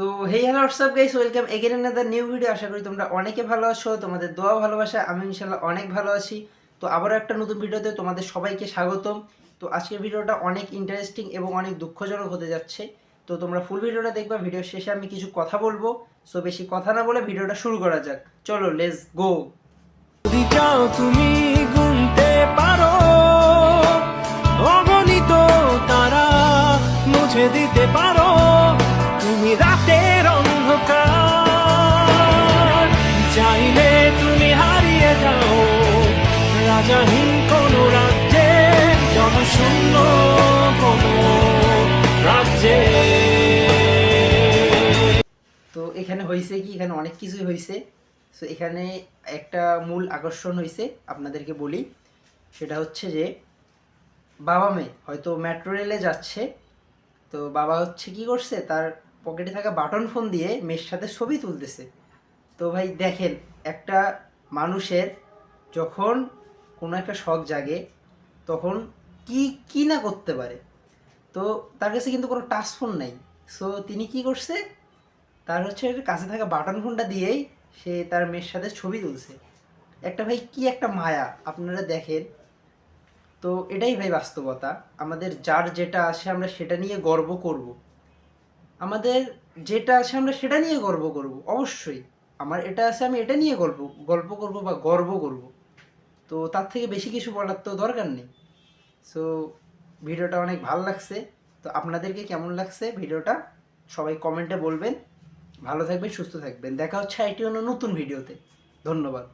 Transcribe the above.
So hey hello WhatsApp guys welcome again another new video আশা করি তোমরা অনেকে ভালো আছো, তোমাদের দোয়া ভালোবাসা। আমি ইনশাল্লাহ অনেক ভালো আছি। তো আবারও একটা নতুন ভিডিওতে তোমাদের সবাইকে স্বাগতম। তো আজকের ভিডিওটা অনেক ইন্টারেস্টিং এবং অনেক দুঃখজনক হতে যাচ্ছে। তো তোমরা ফুল ভিডিওটা দেখবা ভিডিওর শেষে আমি কিছু কথা বলব। সো বেশি কথা না বলে ভিডিওটা শুরু করা যাক। চলো লেটস গো যদি চাও তুমি গুনতে পারো, অগণিত তারা মুছে দিতে পারো। তুমি হারিয়ে যাও। রাজাহীন কোন রাজ্যে, জনশূন্য কোন রাজ্যে। তো এখানে হয়েছে কি? এখানে অনেক কিছুই হয়েছে সো এখানে একটা মূল আকর্ষণ হয়েছে আপনাদেরকে বলি। সেটা হচ্ছে যে, বাবা মেয়ে হয়তো মেট্রো রেলে যাচ্ছে। তো বাবা হচ্ছে কি করছে? তার পকেটে থাকা বাটন ফোন দিয়ে মেয়ের সাথে ছবি তুলতেছে। তো ভাই দেখেন, একটা মানুষের যখন কোনো একটা শখ জাগে, তখন কি কি না করতে পারে? তো তার কাছে কিন্তু কোনো টাচ ফোন নাই। সো তিনি কি করছে? তার হচ্ছে কাছে থাকা বাটন ফোনটা দিয়েই সে তার মেয়ের সাথে ছবি তুলছে। একটা ভাই কি একটা মায়া, আপনারা দেখেন। তো এটাই ভাই বাস্তবতা। আমাদের যার যেটা আছে আমরা সেটা নিয়ে গর্ব করব। আমাদের যেটা আছে আমরা সেটা নিয়ে গর্ব করব, অবশ্যই। আমার এটা আছে, আমি এটা নিয়ে গল্প গল্প করব বা গর্ব করব। তো তার থেকে বেশি কিছু বলার তো দরকার নেই। সো ভিডিওটা অনেক ভালো লাগছে। তো আপনাদেরকে কেমন লাগছে ভিডিওটা? সবাই কমেন্টে বলবেন। ভালো থাকবেন, সুস্থ থাকবেন। দেখা হচ্ছে আইটি অন্য নতুন ভিডিওতে। ধন্যবাদ।